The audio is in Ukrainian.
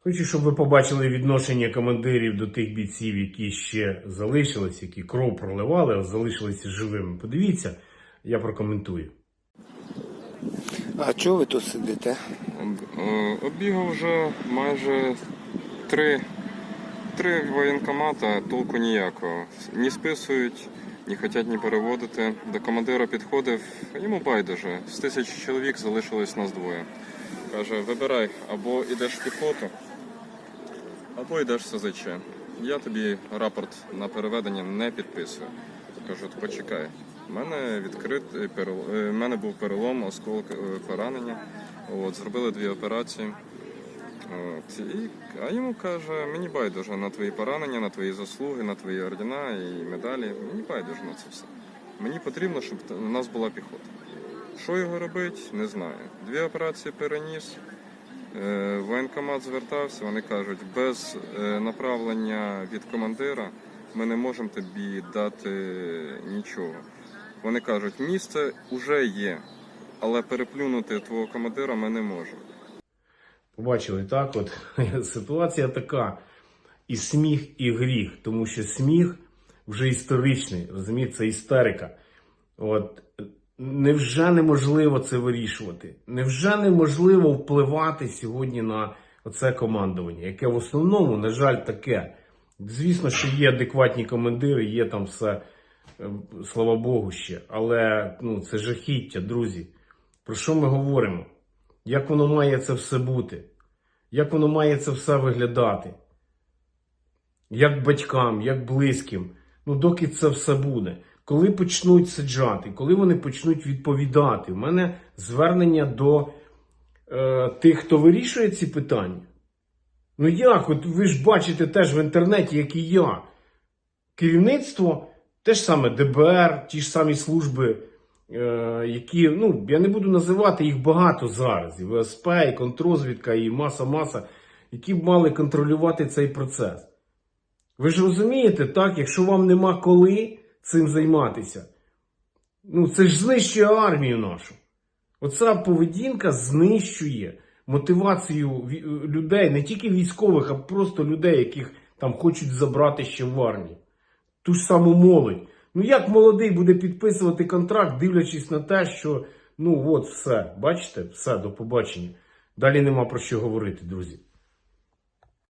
Хочу, щоб ви побачили відношення командирів до тих бійців, які ще залишились, які кров проливали, а залишилися живими. Подивіться, я прокоментую. А чого ви тут сидите? Е, Оббігав вже майже три, три воєнкомата, толку ніякого. Ні списують, ні хочуть ні переводити. До командира підходив, йому байдуже. З тисячі чоловік залишилось нас двоє. Каже, вибирай, або йдеш в піхоту, або йдеш в СЗЧ. Я тобі рапорт на переведення не підписую. Кажу, почекай. У мене відкрит перел... е, в мене був перелом, осколок е, поранення. От, зробили дві операції. От, і, а йому каже, мені байдуже на твої поранення, на твої заслуги, на твої ордена і медалі. Мені байдуже на це все. Мені потрібно, щоб у нас була піхота. Що його робити, не знаю. Дві операції переніс. Е, Воєнкомат звертався, вони кажуть, без е, направлення від командира ми не можемо тобі дати нічого. Вони кажуть, місце вже є, але переплюнути твого командира ми не можемо. Побачили так, от ситуація така. І сміх, і гріх, тому що сміх вже історичний, розумієте, це істерика. От невже неможливо це вирішувати? Невже неможливо впливати сьогодні на оце командування, яке в основному, на жаль, таке. Звісно, що є адекватні командири, є там все, е, слава Богу, ще. Але ну, це жахіття, друзі. Про що ми говоримо? Як воно має це все бути? Як воно має це все виглядати? Як батькам, як близьким. Ну, доки це все буде. Коли почнуть сиджати, коли вони почнуть відповідати, у мене звернення до е, тих, хто вирішує ці питання. Ну як? От ви ж бачите теж в інтернеті, як і я. Керівництво, те ж саме ДБР, ті ж самі служби, е, які, ну, я не буду називати їх багато зараз. І ВСП, і контрозвідка, і маса-маса, які б мали контролювати цей процес. Ви ж розумієте, так, якщо вам нема коли цим займатися, ну це ж знищує армію нашу. Оця поведінка знищує мотивацію людей, не тільки військових, а просто людей, яких там хочуть забрати ще в армію. Ту ж саму молодь. Ну як молодий буде підписувати контракт, дивлячись на те, що ну от все, бачите, все, до побачення. Далі нема про що говорити, друзі.